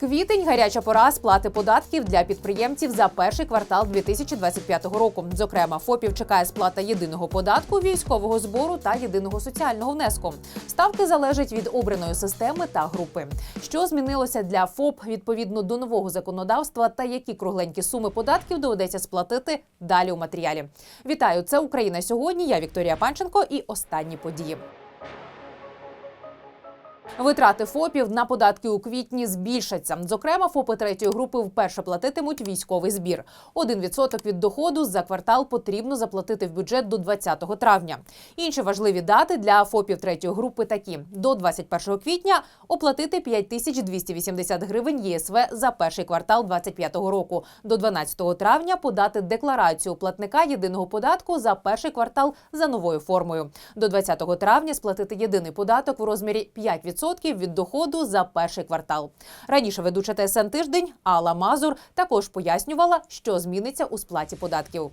Квітень гаряча пора сплати податків для підприємців за перший квартал 2025 року. Зокрема, ФОПів чекає сплата єдиного податку, військового збору та єдиного соціального внеску. Ставки залежать від обраної системи та групи. Що змінилося для ФОП відповідно до нового законодавства та які кругленькі суми податків доведеться сплатити далі у матеріалі. Вітаю! Це Україна сьогодні. Я Вікторія Панченко і останні події. Витрати ФОПів на податки у квітні збільшаться. Зокрема, ФОПи третьої групи вперше платитимуть військовий збір. 1% від доходу за квартал потрібно заплатити в бюджет до 20 травня. Інші важливі дати для ФОПів третьої групи такі: до 21 квітня оплатити 5280 гривень ЄСВ за перший квартал 2025 року. До 12 травня подати декларацію платника єдиного податку за перший квартал за новою формою. До 20 травня сплатити єдиний податок в розмірі 5% від доходу за перший квартал. Раніше ведуча ТСН тиждень Алла Мазур також пояснювала, що зміниться у сплаті податків.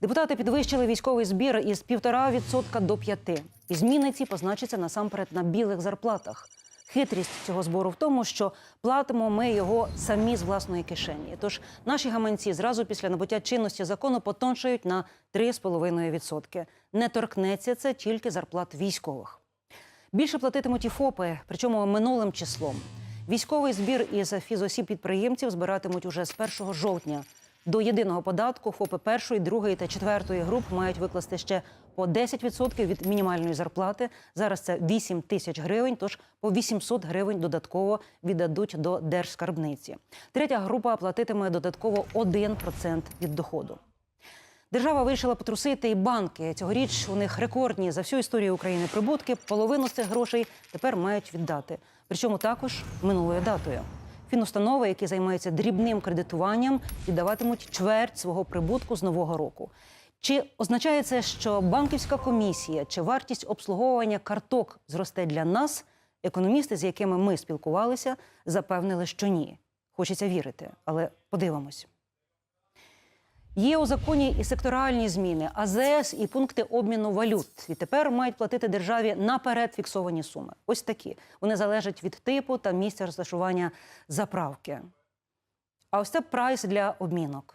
Депутати підвищили військовий збір із 1,5% до 5%. І зміни ці позначаться насамперед на білих зарплатах. Хитрість цього збору в тому, що платимо ми його самі з власної кишені. Тож наші гаманці зразу після набуття чинності закону потоншають на 3,5%. Не торкнеться це тільки зарплат військових. Більше платитимуть і ФОПи, причому минулим числом. Військовий збір із фізосіб підприємців збиратимуть уже з 1 жовтня. До єдиного податку ФОПи першої, другої та четвертої груп мають викласти ще по 10% від мінімальної зарплати. Зараз це 8 тисяч гривень, тож по 800 гривень додатково віддадуть до держскарбниці. Третя група платитиме додатково 1% від доходу. Держава вирішила потрусити і банки. Цьогоріч у них рекордні за всю історію України прибутки. Половину з цих грошей тепер мають віддати. Причому також минулою датою. Фінустанови, які займаються дрібним кредитуванням, віддаватимуть чверть свого прибутку з нового року. Чи означає це, що банківська комісія чи вартість обслуговування карток зросте для нас? Економісти, з якими ми спілкувалися, запевнили, що ні. Хочеться вірити, але подивимось. Є у законі і секторальні зміни, АЗС і пункти обміну валют. І тепер мають платити державі наперед фіксовані суми. Ось такі. Вони залежать від типу та місця розташування заправки. А ось це прайс для обмінок.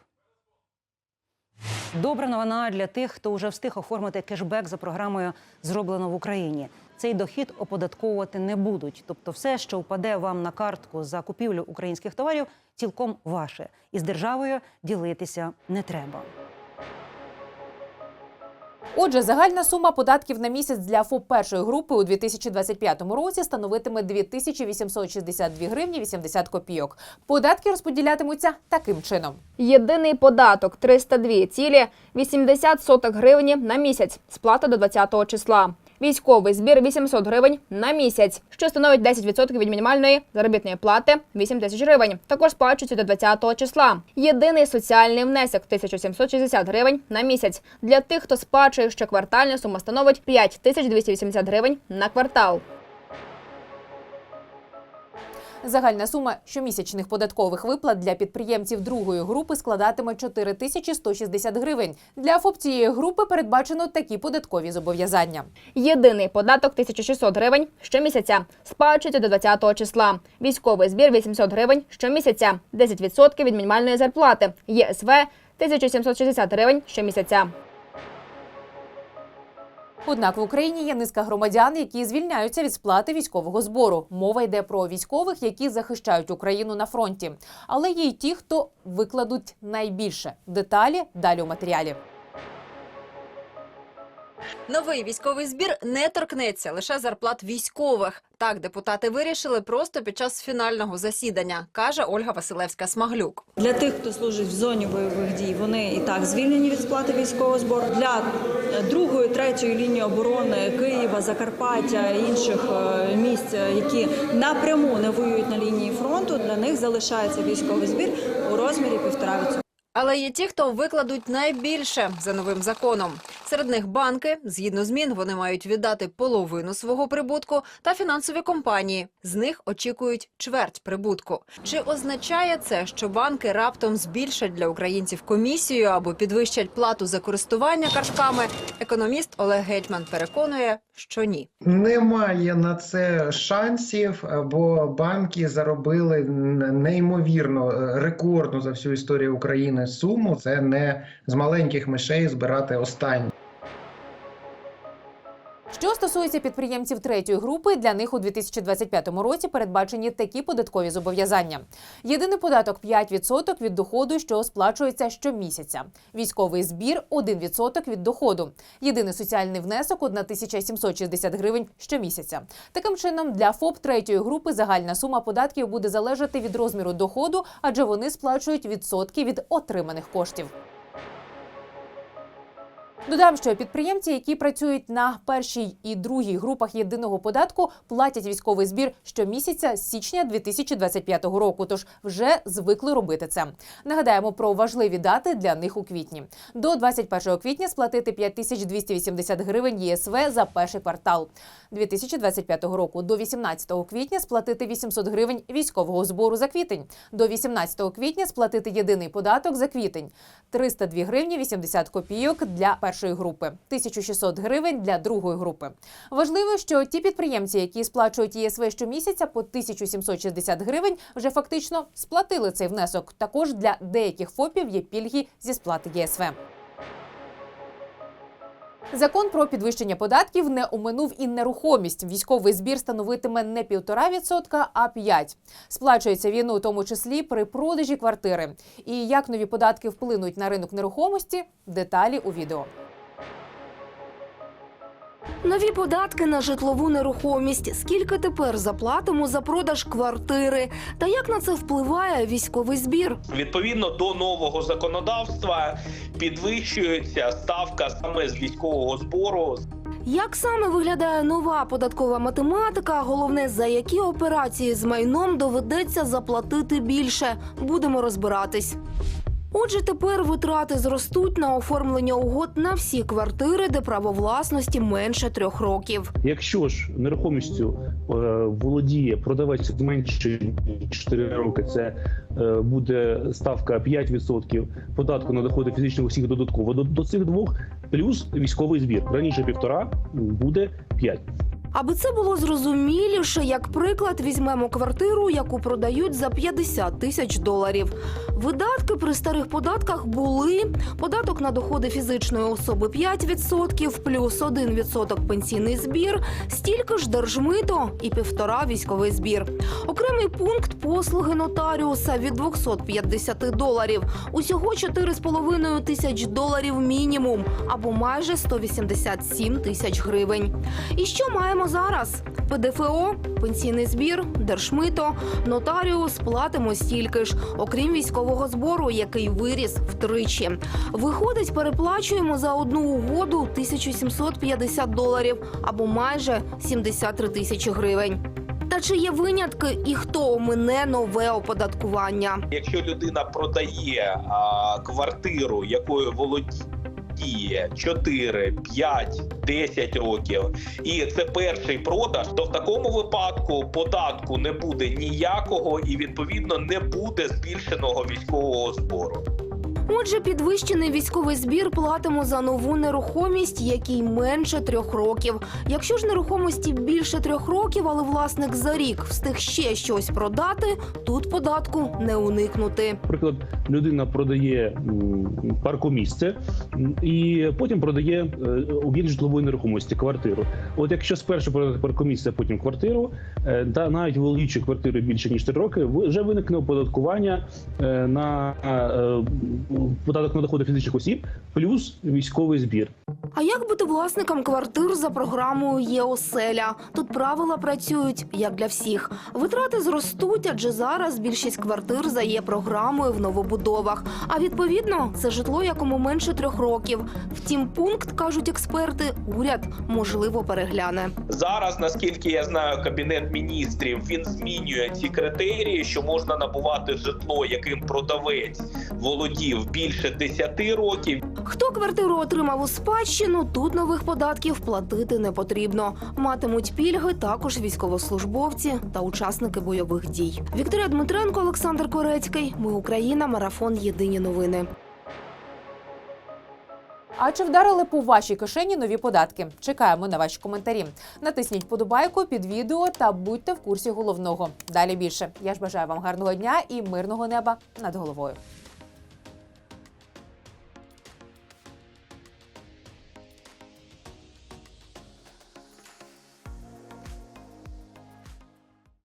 Добра новина для тих, хто вже встиг оформити кешбек за програмою Зроблено в Україні. Цей дохід оподатковувати не будуть. Тобто, все, що впаде вам на картку за купівлю українських товарів, цілком ваше. І з державою ділитися не треба. Отже, загальна сума податків на місяць для ФОП першої групи у 2025 році становитиме 2862 гривні 80 копійок. Податки розподілятимуться таким чином. Єдиний податок 302,80 сотих гривні на місяць. Сплата до 20 числа. Військовий збір 800 гривень на місяць, що становить 10% від мінімальної заробітної плати 8 тисяч гривень. Також сплачується до 20 числа. Єдиний соціальний внесок 1760 гривень на місяць. Для тих, хто сплачує щоквартальну сума становить 5280 гривень на квартал. Загальна сума щомісячних податкових виплат для підприємців другої групи складатиме 4160 гривень. Для ФОП цієї групи передбачено такі податкові зобов'язання. Єдиний податок 1600 гривень щомісяця. Сплачується до 20 числа. Військовий збір 800 гривень щомісяця. 10% від мінімальної зарплати. ЄСВ 1760 гривень щомісяця. Однак в Україні є низка громадян, які звільняються від сплати військового збору. Мова йде про військових, які захищають Україну на фронті. Але є й ті, хто викладуть найбільше. Деталі далі у матеріалі. Новий військовий збір не торкнеться лише зарплат військових. Так депутати вирішили просто під час фінального засідання, каже Ольга Василевська Смаглюк. Для тих, хто служить в зоні бойових дій, вони і так звільнені від сплати військового збору. Для другої, третьої лінії оборони Києва, Закарпаття інших е, місць, які напряму не воюють на лінії фронту, для них залишається військовий збір у розмірі півтора відсотка. Але є ті, хто викладуть найбільше за новим законом. Серед них банки. Згідно змін, вони мають віддати половину свого прибутку та фінансові компанії. З них очікують чверть прибутку. Чи означає це, що банки раптом збільшать для українців комісію або підвищать плату за користування картками? Економіст Олег Гетьман переконує, що ні. Немає на це шансів, бо банки заробили неймовірно е, рекордну за всю історію України суму. Це не з маленьких мишей збирати останні. Стосується підприємців третьої групи, для них у 2025 році передбачені такі податкові зобов'язання. Єдиний податок 5% від доходу, що сплачується щомісяця. Військовий збір 1% від доходу. Єдиний соціальний внесок 1760 гривень щомісяця. Таким чином, для ФОП третьої групи загальна сума податків буде залежати від розміру доходу, адже вони сплачують відсотки від отриманих коштів. Додам, що підприємці, які працюють на першій і другій групах єдиного податку, платять військовий збір щомісяця з січня 2025 року. Тож вже звикли робити це. Нагадаємо про важливі дати для них у квітні. До 21 квітня сплатити 5280 гривень ЄСВ за перший квартал 2025 року. До 18 квітня сплатити 800 гривень військового збору за квітень. До 18 квітня сплатити єдиний податок за квітень. 302 гривні 80 копійок для першої групи, 1600 гривень для другої групи. Важливо, що ті підприємці, які сплачують ЄСВ щомісяця по 1760 гривень, вже фактично сплатили цей внесок. Також для деяких ФОПів є пільги зі сплати ЄСВ. Закон про підвищення податків не оминув і нерухомість. Військовий збір становитиме не 1,5%, а 5%. Сплачується він у тому числі при продажі квартири. І як нові податки вплинуть на ринок нерухомості? Деталі у відео. Нові податки на житлову нерухомість. Скільки тепер заплатимо за продаж квартири? Та як на це впливає військовий збір? Відповідно до нового законодавства підвищується ставка саме з військового збору Як саме виглядає нова податкова математика? Головне, за які операції з майном доведеться заплатити більше? Будемо розбиратись. Отже, тепер витрати зростуть на оформлення угод на всі квартири, де право власності менше трьох років. Якщо ж нерухомістю е, володіє продавець менше ніж 4 роки, це е, буде ставка 5% податку на доходи фізичних осіб додатково до, до цих двох, плюс військовий збір. Раніше півтора буде 5. Аби це було зрозуміліше, як приклад, візьмемо квартиру, яку продають за 50 тисяч доларів. Видатки при старих податках були податок на доходи фізичної особи 5%, плюс 1% пенсійний збір, стільки ж держмито і півтора військовий збір. Окремий пункт послуги нотаріуса від 250 доларів. Усього 4,5 тисяч доларів мінімум, або майже 187 тисяч гривень. І що маємо зараз? ПДФО, пенсійний збір, держмито, нотаріус платимо стільки ж, окрім військового збору, який виріс втричі. Виходить, переплачуємо за одну угоду 1750 доларів або майже 73 тисячі гривень. Та чи є винятки і хто омине нове оподаткування? Якщо людина продає а, квартиру, якою володіє 4, 5, 10 років, і це перший продаж, то в такому випадку податку не буде ніякого і відповідно не буде збільшеного військового збору. Отже, підвищений військовий збір платимо за нову нерухомість, якій менше трьох років. Якщо ж нерухомості більше трьох років, але власник за рік встиг ще щось продати, тут податку не уникнути. Наприклад, людина продає паркомісце і потім продає е, об'єкт житлової нерухомості, квартиру. От якщо спершу продати паркомісце, потім квартиру, е, та навіть володіючи квартири більше ніж 3 роки, вже виникне оподаткування е, на податок на доходи фізичних осіб плюс військовий збір. А як бути власникам квартир за програмою ЄОСЕЛЯ? Тут правила працюють як для всіх. Витрати зростуть, адже зараз більшість квартир за є програмою в новобудовах. А відповідно, це житло якому менше трьох років. Втім, пункт кажуть експерти, уряд можливо перегляне. Зараз, наскільки я знаю, кабінет міністрів він змінює ці критерії, що можна набувати житло, яким продавець володів більше 10 років. Хто квартиру отримав у спадщину? Спадщину тут нових податків платити не потрібно. Матимуть пільги також військовослужбовці та учасники бойових дій. Вікторія Дмитренко, Олександр Корецький. Ми Україна. Марафон. Єдині новини. А чи вдарили по вашій кишені нові податки? Чекаємо на ваші коментарі. Натисніть подобайку під відео та будьте в курсі головного. Далі більше. Я ж бажаю вам гарного дня і мирного неба над головою.